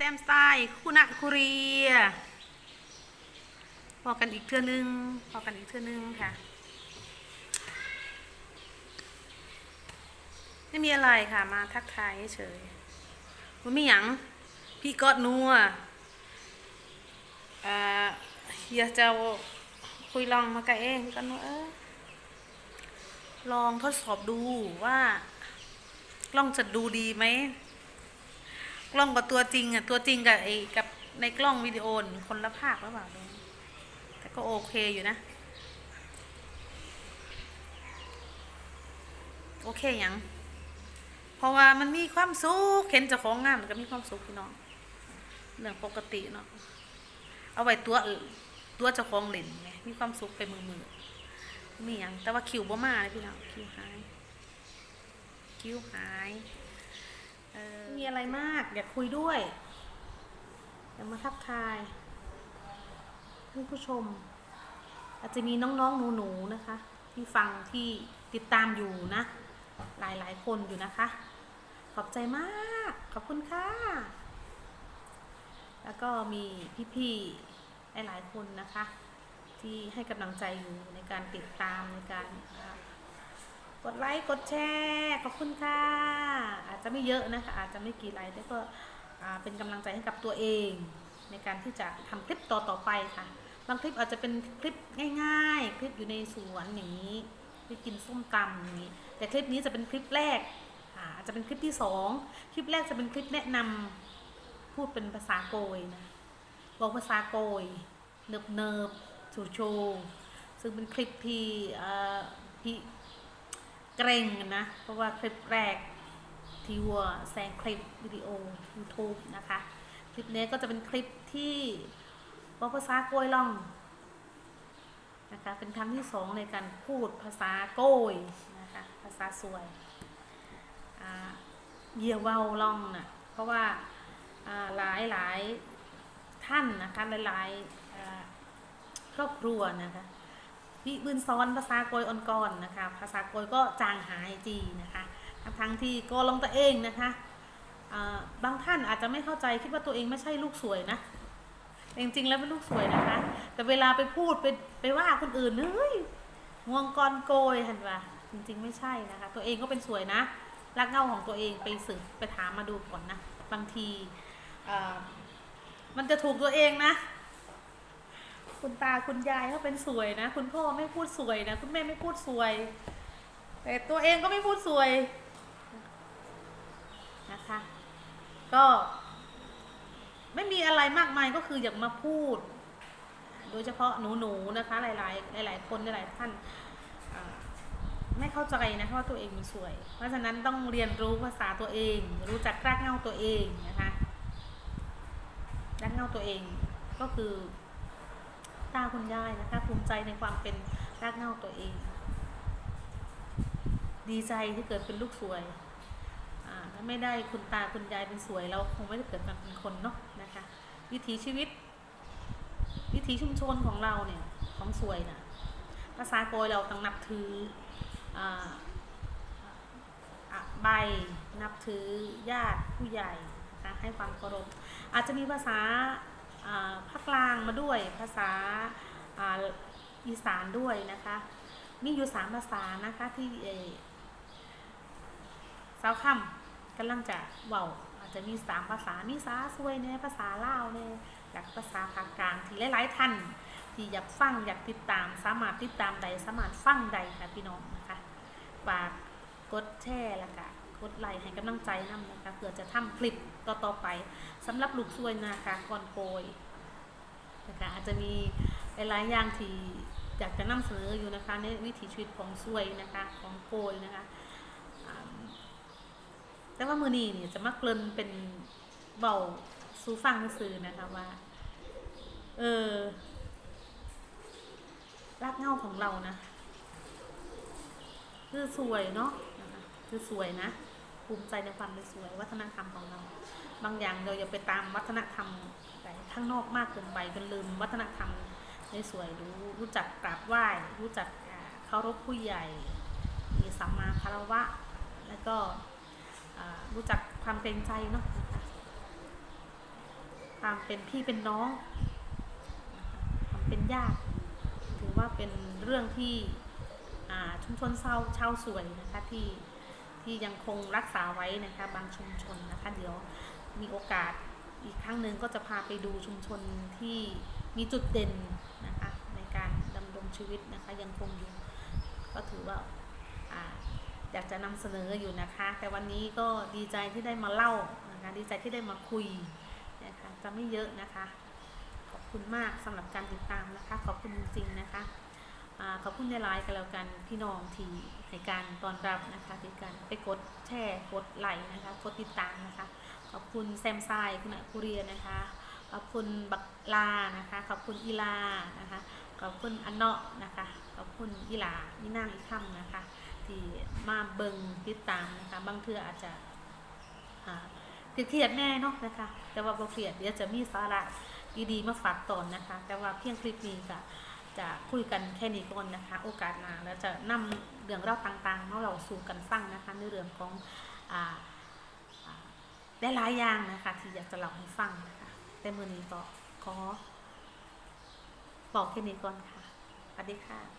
แซมไตล์คุณะคุรีพอกันอีกเทื่อนึงพอกันอีกเทื่อนึงค่ะ ไม่มีอะไรค่ะ มาทักทายเฉยๆว่ามีหยัง พี่กอดนัวอ่าเฮียเจ้าคุยลองมากับเองพี่กอดนัวเออลองทดสอบดูว่าลองจะดูดีไหม กล้องกับตัวจริงอะตัวจริงกับไอ้กับในกล้องวิดีโอนคนละภาคหรือเปล่าดูแต่ก็โอเคอยู่นะ โอเคยังเพราะว่ามันมีความสุขเห็นเจ้าของงานมันก็มีความสุขพี่น้องเรื่องปกติเนาะเอาไว้ตัวตัวเจ้าของเล่นไงมีความสุขไปมือมือมีหยังแต่ว่าคิวบ่มาเลยพี่น้องคิวหายคิวหาย มีอะไรมากอยากคุยด้วยอยากมาทักทายท่านผู้ชม อาจจะมีน้องๆหนูๆนะคะ ที่ฟังที่ติดตามอยู่นะ หลายๆคนอยู่นะคะ ขอบใจมาก ขอบคุณค่ะ แล้วก็มีพี่ๆหลายๆคนนะคะ ที่ให้กำลังใจอยู่ในการติดตามในการ กดไลค์กดแชร์ขอบคุณค่ะ อาจจะไม่เยอะนะคะ อาจจะไม่กี่ไลค์แต่ก็เป็นกำลังใจให้กับตัวเอง ในการที่จะทำคลิปต่อๆไปค่ะ บางคลิปอาจจะเป็นคลิปง่ายๆ คลิปอยู่ในสวนอย่างนี้ไปกินส้มตำอย่างนี้แต่คลิปนี้จะเป็นคลิปแรกอาจจะเป็นคลิปที่สองคลิปแรกจะเป็นคลิปแนะนำพูดเป็นภาษาโกยนะบอกภาษาโกยเนิบเนิบชูโชว์ซึ่งเป็นคลิปที่อ่าพี่ เกรงนะ เพราะว่าคลิปแรกที่วัวแซงคลิปวิดีโอ YouTube นะคะ คลิปนี้ก็จะเป็นคลิปที่บอกภาษาโกยล่องนะคะเป็นครั้งที่สองในการพูดภาษาโกยนะคะภาษาสวยเยียเวาล่องนะ่ะเพราะว่าหลายหลายท่านนะคะหลายหลายอ่าครอบครัวนะคะ พี่บืนซ้อนภาษาโกยอ่อนก่อนนะคะ ภาษาโกยก็จางหายจีนะคะทั้งทั้งที่ก็ลงตัวเองนะคะบางท่านอาจจะไม่เข้าใจคิดว่าตัวเองไม่ใช่ลูกสวยนะจริงๆแล้วเป็นลูกสวยนะคะ แต่เวลาไปพูดไปไปว่าคนอื่นเฮ้ยงวงกรโกยเห็นปะจริงๆไม่ใช่นะคะ ตัวเองก็เป็นสวยนะรักเงาของตัวเองไปสืบไปถามมาดูก่อนนะ บางทีมันจะถูกตัวเองนะ คุณตาคุณยายเขาเป็นสวยนะ คุณพ่อไม่พูดสวยนะ คุณแม่ไม่พูดสวย แต่ตัวเองก็ไม่พูดสวยนะคะ ก็ ไม่มีอะไรมากมายก็คืออยากมาพูด โดยเฉพาะหนูๆนะคะ หลาย ๆ หลาย ๆ คนหลายๆท่านไม่เข้าใจนะว่าตัวเองมันสวย เพราะฉะนั้นต้องเรียนรู้ภาษาตัวเอง รู้จักรากเงาตัวเองนะคะรากเงาตัวเองก็คือาคุณยายนะคะภูมิใจในความเป็นรากเหง้าตัวเอง ดีใจที่เกิดเป็นลูกสวยถ้าไม่ได้คุณตาคุณยายเป็นสวย เราคงไม่ได้เกิดมาเป็นคนเนาะนะคะ วิถีชีวิต วิถีชุมชนของเราเนี่ยของสวยนะภาษาโกยเราต้องนับถืออใบนับถือญาติผู้ใหญ่นะคะให้ความเคารพอาจจะมีภาษา ภาคกลางมาด้วยภาษาอีสานด้วยนะคะ มีอยู่สามภาษานะคะที่เออสาวคำกำลังจะเว้าอาจจะมีสามภาษามีสาสวยเนี่ยภาษาลาวเนี่ยจากภาษาภาคกลางที่หลายๆท่านที่อยากฟังอยากติดตามสามารถติดตามใดสามารถฟังใดค่ะพี่น้องนะคะฝากกดแชร์แล้วก็กดไลค์ให้กำลังใจนำนะคะเพื่อจะทำคลิปต่อๆไปสำหรับลูกสวยนะคะก่อนโกย นะคะอาจจะมีหลายอย่างที่อยากจะนำเสนออยู่นะคะในวิถีชีวิตของสวยนะคะของโกยนะคะแต่ว่ามือนีเนี่ยจะมาเกลินเป็นเบาสูฟังซื่อนะคะว่า เออรากเงาของเรานะ คือสวยเนาะคะคือสวยนะ ภูมิใจในความเป็นสวยวัฒนธรรมของเรา บางอย่างเราอย่าไปตามวัฒนธรรมแต่ข้างนอกมากเกินไปจนลืมวัฒนธรรมในสวยรู้รู้จักกราบไหว้ รู้จักเคารพผู้ใหญ่มีสัมมาคารวะ แล้วก็รู้จักความเกรงใจเนาะความเป็นพี่เป็นน้องความเป็นญาติถือว่าเป็นเรื่องที่อ่าชุมชนเศร้าชาวสวยนะคะที่ ที่ยังคงรักษาไว้นะคะบางชุมชนนะคะเดี๋ยวมีโอกาสอีกครั้งหนึ่งก็จะพาไปดูชุมชนที่มีจุดเด่นนะคะในการดำรงชีวิตนะคะยังคงอยู่ก็ถือว่าอาอยากจะนำเสนออยู่นะคะ แต่วันนี้ก็ดีใจที่ได้มาเล่านะคะดีใจที่ได้มาคุยนะคะจะไม่เยอะนะคะ ขอบคุณมากสำหรับการติดตามนะคะ ขอบคุณจริงๆนะคะ ขอบคุณในไลน์กันแล้วกันพี่น้องที่ให้การตอนรับนะคะที่การไปกดแชร์กดไลค์นะคะกดติดตามนะคะ ขอบคุณแซมไซคุณอาคุเรียนะคะ ขอบคุณบักลานะคะ ขอบคุณอีลานะคะขอบคุณอันเนาะนะคะ ขอบคุณอีหลาอีนางอีคำนะคะ ที่มาเบิงติดตามนะคะบางเทื่ออาจจะอ่าเครียดแน่เนาะนะคะ แต่ว่าบ่เครียดเดี๋ยวจะมีสาระดีๆมาฝากตอนนะคะ แต่ว่าเพียงคลิปนี้ก็ จะคุยกันแค่นี้ก่อนนะคะ โอกาสหน้าแล้วจะนำเรื่องราวต่างๆมาเราสู่กันฟังนะคะ ในเรื่องของอ่าได้หลายอย่างนะคะ ที่อยากจะเล่าให้ฟังนะคะแต่มือนี้ก็ขอบอกแค่นี้ก่อนค่ะสวัสดีค่ะ